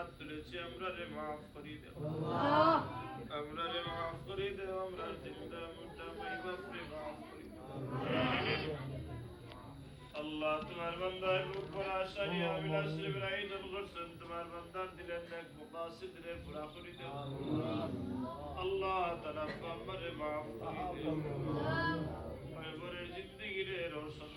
রে মাফ করে দাও আমরা রে মাফ করে দাও আমরা জিন্দা মুর্দা মাই বাপ রে মাফ করে দাও আল্লাহ তোমার বান্দার উপর আশা নিয়ে অবিলাস রে ইব্রাহিম করছেন তোমার বান্দার দিলেন এক মুকাসিদ রে পুরা করে দাও আল্লাহ তাআলা আমারে মাফ করে দাও পরে জিন্দগি রে রোশন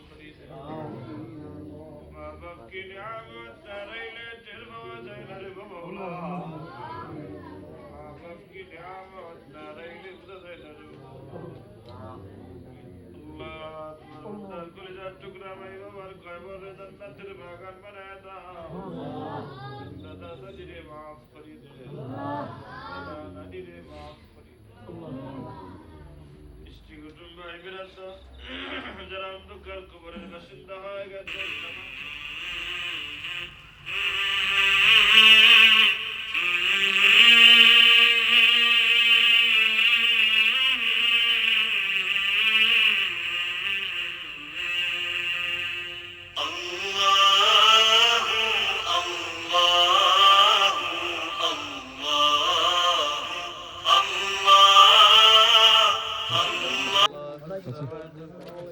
করে যার টুকরা ভাই বাবার কয়বরে জান্নাতের বাগান বানায় দাও। দাদা দাদি রে মাফ করে দে। দাদা দাদি রে মাফ করে দে। কুটুম্ব ভাই বিরাত যারা অন্ধকার কবরের বাসিন্দা হয়ে গেছে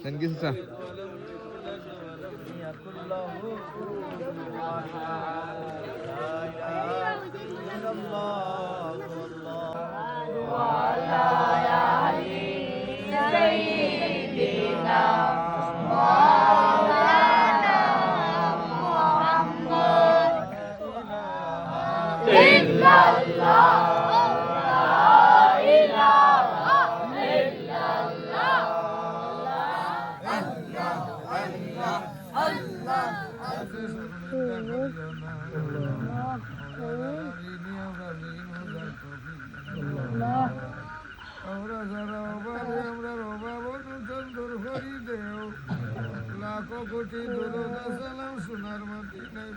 Sen gitsin sen. Allah আমরা যারা অভাবে আমরা অভাব অনুসরণ দূর করি দেও লাখো কোটি দরুদ সালাম সোনার মাটি নাই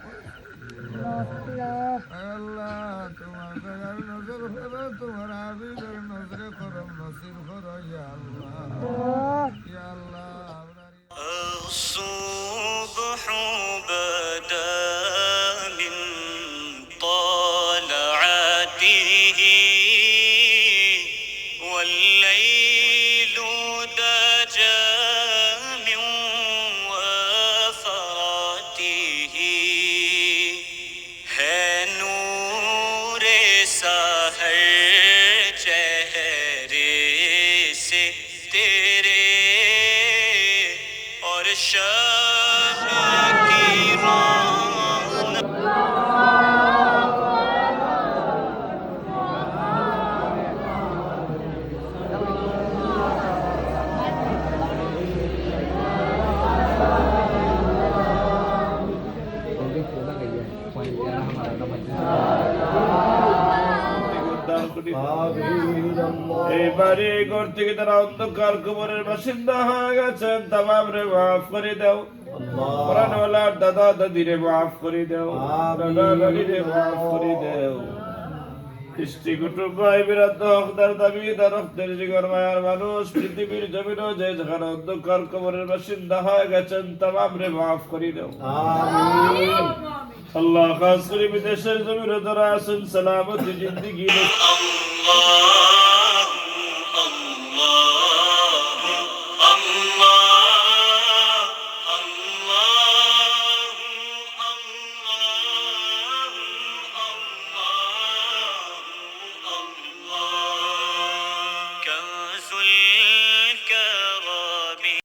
আল্লাহ, তোমার দয়ার নজর তোমার আবিদের নজরে করম নসিব করো আল্লাহ। تیرے اور شب এইবারে ঘর থেকে তারা অন্ধকার কবরের বাসিন্দা হয়ে গেছেন তামাম রে মাফ করে দাও। প্রাণওয়ালার দাদা দাদি রে মাফ করে দাও। দাদা দাদি রে মাফ করে দাও। ভাই হকদার দাবি জিগর মায়ার মানুষ পৃথিবীর জমিনও যে যেখানে অন্ধকার কবরের বাসিন্দা হয়ে গেছেন তামাম রে মাফ করে দাও। اللہ خاص قریب دشر زمین دراسن سلامت زندگی اللہ